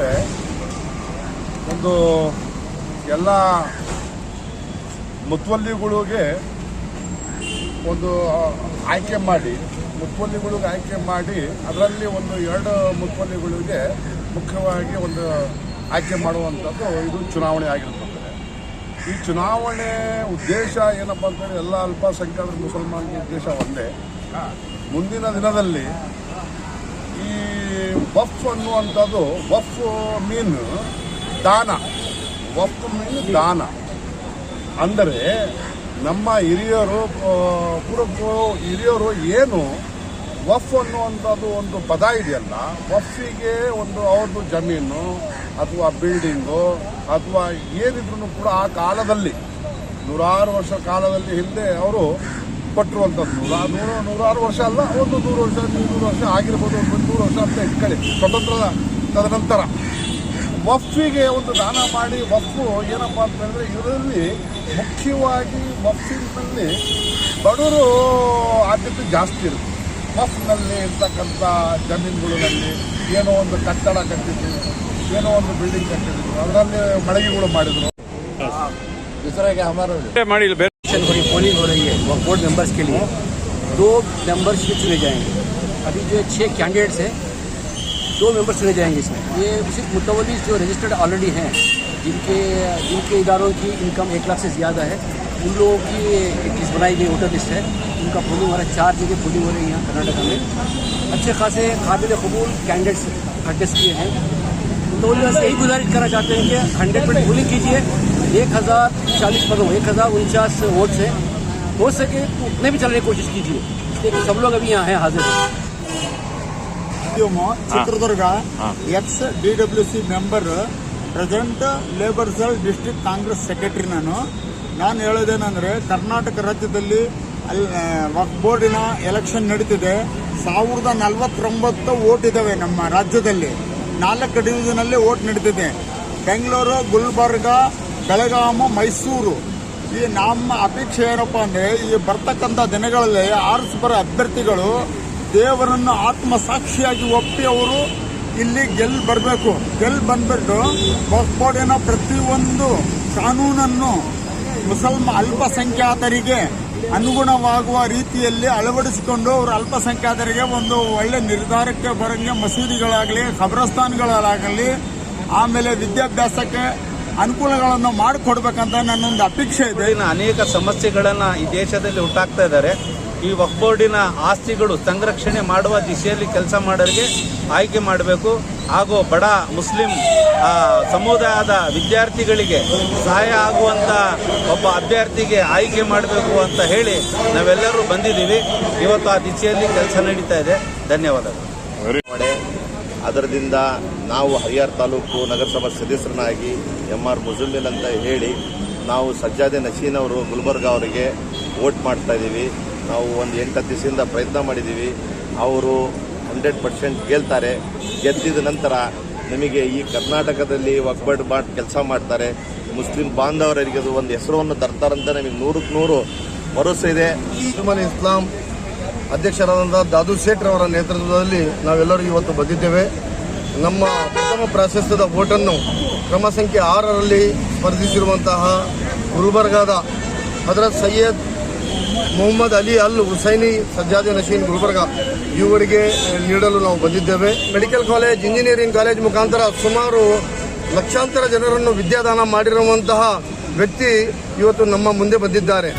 ಅಂದರೆ ಒಂದು ಎಲ್ಲ ಮುತುವಲ್ಲಿಗಳಿಗೆ ಒಂದು ಆಯ್ಕೆ ಮಾಡಿ, ಮುತುವಲ್ಲಿಗಳಿಗೆ ಆಯ್ಕೆ ಮಾಡಿ, ಅದರಲ್ಲಿ ಒಂದು ಎರಡು ಮುತುವಲ್ಲಿಗಳಿಗೆ ಮುಖ್ಯವಾಗಿ ಒಂದು ಆಯ್ಕೆ ಮಾಡುವಂಥದ್ದು ಇದು ಚುನಾವಣೆ ಆಗಿರ್ತದೆ. ಈ ಚುನಾವಣೆ ಉದ್ದೇಶ ಏನಪ್ಪ ಅಂತೇಳಿ ಎಲ್ಲ ಅಲ್ಪಸಂಖ್ಯಾತ ಮುಸಲ್ಮಾನ ಉದ್ದೇಶ ಒಂದೇ. ಮುಂದಿನ ದಿನದಲ್ಲಿ ಈ ವಫ್ ಅನ್ನುವಂಥದ್ದು ವಫ್ ಮೀನ್ ದಾನ. ವಫ್ ಮೀನು ದಾನ. ಅಂದರೆ ನಮ್ಮ ಹಿರಿಯರು ಆ, ಹಿರಿಯರು ಏನು ವಫ್ ಅನ್ನುವಂಥದ್ದು ಒಂದು ಪದ ಇದೆಯಲ್ಲ ವಫ್ಫಿಗೆ ಒಂದು ಅವ್ರದ್ದು ಜಮೀನು ಅಥವಾ ಬಿಲ್ಡಿಂಗು ಅಥವಾ ಏನಿದ್ರು ಕೂಡ ಆ ಕಾಲದಲ್ಲಿ ನೂರಾರು ವರ್ಷ ಕಾಲದಲ್ಲಿ ಹಿಂದೆ ಅವರು ಕೊಟ್ಟಿರುವಂಥದ್ದು ನೂರ ನೂರ ನೂರಾರು ವರ್ಷ ಅಲ್ಲ ಒಂದು ನೂರು ವರ್ಷ ನೂರು ವರ್ಷ ಆಗಿರ್ಬೋದು ಒಂದು ನೂರು ವರ್ಷ ಅಂತ ಇಟ್ಕೊಳ್ಳಿ. ಸ್ವತಂತ್ರದ ತದನಂತರ. ವಫ್ಫಿಗೆ ಒಂದು ದಾನ ಮಾಡಿ ವಫ್ಫು ಏನಪ್ಪ ಅಂತ ಹೇಳಿದ್ರೆ ಇದರಲ್ಲಿ ಮುಖ್ಯವಾಗಿ ವಫ್ಫಿನಲ್ಲಿ ಬಡವರು ಆದ್ಯತೆ ಜಾಸ್ತಿ ಇರುತ್ತೆ. ವಫ್ನಲ್ಲಿ ಇರ್ತಕ್ಕಂಥ ಜಮೀನುಗಳಲ್ಲಿ ಏನೋ ಒಂದು ಕಟ್ಟಡ ಕಟ್ಟಿದ್ದೀವಿ ಏನೋ ಒಂದು ಬಿಲ್ಡಿಂಗ್ ಕಟ್ಟಿದ್ರು ಅದರಲ್ಲಿ ಮಳಿಗೆಗಳು ಮಾಡಿದರು. ಮಾಡಿ इलेक्शन हो रही पोलिंग हो रही है वो बोर्ड मेंबर्स के लिए दो मेंबर्स भी चुने जाएँगे। अभी जो छः कैंडिडेट्स हैं, दो मेंबर्स चुने जाएँगे इसमें। ये सिर्फ़ मुतवली जो रजिस्टर्ड ऑलरेडी हैं, जिनके जिनके इदारों की इनकम एक लाख से ज़्यादा है, उन लोगों की एक चीज़ बनाई गई वोटर लिस्ट है। उनका पोलिंग हो रहा है, चार जगह पोलिंग हो रही है यहाँ कर्नाटका में। अच्छे खासे काबिल कबूल कैंडिडेट्स कंटेस्ट किए हैं। तो से यही गुजारिश करना चाहते हैं कि हंड्रेड परसेंट पोलिंग कीजिए। एक हज़ार चालीस पदों एक हज़ार उनचास वोट से हो सके तो उतने भी चलने की कोशिश कीजिए इसलिए कि सब लोग अभी यहाँ हैं हाजिर हैं costume Chitradurga X D W C member present labour cell district Congress secretary ನಾನು ನಾನು ಹೇಳೋದೇನೆಂದರೆ ಕರ್ನಾಟಕ ರಾಜ್ಯದಲ್ಲಿ ಅಲ್ಲಿ ವಕ್ ಬೋರ್ಡಿನ ಎಲೆಕ್ಷನ್ ನಡೀತಿದೆ ಸಾವಿರದ ನಲವತ್ತೊಂಬತ್ತು ಓಟ್ ಇದ್ದಾವೆ ನಮ್ಮ ರಾಜ್ಯದಲ್ಲಿ ನಾಲ್ಕು ಡಿವಿಷನಲ್ಲಿ ಓಟ್ ನಡೀತಿದೆ ಬೆಂಗಳೂರು ಗುಲ್ಬರ್ಗ ಬೆಳಗಾವಿ ಮೈಸೂರು. ಈ ನಮ್ಮ ಅಪೇಕ್ಷೆ ಏನಪ್ಪ ಅಂದರೆ, ಈ ಬರ್ತಕ್ಕಂಥ ದಿನಗಳಲ್ಲಿ ಆರಿಸಿ ಬರೋ ಅಭ್ಯರ್ಥಿಗಳು ದೇವರನ್ನು ಆತ್ಮ ಸಾಕ್ಷಿಯಾಗಿ ಒಪ್ಪಿ ಅವರು ಇಲ್ಲಿ ಗೆಲ್ ಬರಬೇಕು. ಗೆಲ್ ಬಂದ್ಬಿಟ್ಟು ಬೋರ್ಡಿನ ಪ್ರತಿಯೊಂದು ಕಾನೂನನ್ನು ಮುಸಲ್ಮ ಅಲ್ಪಸಂಖ್ಯಾತರಿಗೆ ಅನುಗುಣವಾಗುವ ರೀತಿಯಲ್ಲಿ ಅಳವಡಿಸಿಕೊಂಡು ಅವರು ಅಲ್ಪಸಂಖ್ಯಾತರಿಗೆ ಒಂದು ಒಳ್ಳೆ ನಿರ್ಧಾರಕ್ಕೆ ಬರಂಗೆ ಮಸೀದಿಗಳಾಗಲಿ ಖಬ್ರಸ್ತಾನ್ಗಳಾಗಲಿ ಆಮೇಲೆ ವಿದ್ಯಾಭ್ಯಾಸಕ್ಕೆ ಅನುಕೂಲಗಳನ್ನು ಮಾಡಿಕೊಡ್ಬೇಕಂತ ನನ್ನೊಂದು ಅಪೇಕ್ಷೆ ಇದೆ. ಅನೇಕ ಸಮಸ್ಯೆಗಳನ್ನ ಈ ದೇಶದಲ್ಲಿ ಉಂಟಾಗ್ತಾ ಇದ್ದಾರೆ. ಈ ವಕ್ ಬೋರ್ಡಿನ ಆಸ್ತಿಗಳು ಸಂರಕ್ಷಣೆ ಮಾಡುವ ದಿಶೆಯಲ್ಲಿ ಕೆಲಸ ಮಾಡೋರಿಗೆ ಆಯ್ಕೆ ಮಾಡಬೇಕು. ಹಾಗೂ ಬಡ ಮುಸ್ಲಿಂ ಸಮುದಾಯದ ವಿದ್ಯಾರ್ಥಿಗಳಿಗೆ ಸಹಾಯ ಆಗುವಂತ ಒಬ್ಬ ಅಭ್ಯರ್ಥಿಗೆ ಆಯ್ಕೆ ಮಾಡಬೇಕು ಅಂತ ಹೇಳಿ ನಾವೆಲ್ಲರೂ ಬಂದಿದ್ದೀವಿ. ಇವತ್ತು ಆ ದಿಶೆಯಲ್ಲಿ ಕೆಲಸ ನಡೀತಾ ಇದೆ. ಧನ್ಯವಾದಗಳು. ಅದರದಿಂದ ನಾವು ಹರಿಹರ ತಾಲೂಕು ನಗರಸಭಾ ಸದಸ್ಯರನ್ನಾಗಿ ಎಂ ಆರ್ ಮುಜುಮಿಲ್ ಅಂತ ಹೇಳಿ ನಾವು ಸಜ್ಜಾದೆ ನಸೀನ್ ಅವರು ಗುಲ್ಬರ್ಗ ಅವರಿಗೆ ವೋಟ್ ಮಾಡ್ತಾ ಇದ್ದೀವಿ. ನಾವು ಒಂದು ಎಂಟು ದಿವಸದಿಂದ ಪ್ರಯತ್ನ ಮಾಡಿದ್ದೀವಿ. ಅವರು ಹಂಡ್ರೆಡ್ ಪರ್ಸೆಂಟ್ ಗೆಲ್ತಾರೆ. ಗೆದ್ದಿದ ನಂತರ ನಮಗೆ ಈ ಕರ್ನಾಟಕದಲ್ಲಿ ಒಗ್ಗಟ್ಟು ಮಾಡಿ ಕೆಲಸ ಮಾಡ್ತಾರೆ. ಮುಸ್ಲಿಂ ಬಾಂಧವರಿಗೆ ಅದು ಒಂದು ಹೆಸರನ್ನು ತರ್ತಾರಂತ ನಮಗೆ ನೂರಕ್ಕೆ ನೂರು ಭರವಸೆ ಇದೆ. ಇಸ್ಲಾಂ ಅಧ್ಯಕ್ಷರಾದಂಥ ದಾದು ಶೇಟ್ರವರ ನೇತೃತ್ವದಲ್ಲಿ ನಾವೆಲ್ಲರೂ ಇವತ್ತು ಬಂದಿದ್ದೇವೆ. ನಮ್ಮ ಪ್ರಥಮ ಪ್ರಾಶಸ್ತ್ಯದ ಓಟನ್ನು ಕ್ರಮ ಸಂಖ್ಯೆ ಆರರಲ್ಲಿ ಸ್ಪರ್ಧಿಸಿರುವಂತಹ ಗುಲ್ಬರ್ಗಾದ ಹಜರತ್ ಸೈಯದ್ ಮೊಹಮ್ಮದ್ ಅಲಿ ಅಲ್ ಹುಸೈನಿ ಸಜ್ಜಾದಿ ನಶೀನ್ ಗುಲ್ಬರ್ಗ ಇವರಿಗೆ ನೀಡಲು ನಾವು ಬಂದಿದ್ದೇವೆ. ಮೆಡಿಕಲ್ ಕಾಲೇಜ್, ಇಂಜಿನಿಯರಿಂಗ್ ಕಾಲೇಜ್ ಮುಖಾಂತರ ಸುಮಾರು ಲಕ್ಷಾಂತರ ಜನರನ್ನು ವಿದ್ಯಾದಾನ ಮಾಡಿರುವಂತಹ ವ್ಯಕ್ತಿ ಇವತ್ತು ನಮ್ಮ ಮುಂದೆ ಬಂದಿದ್ದಾರೆ.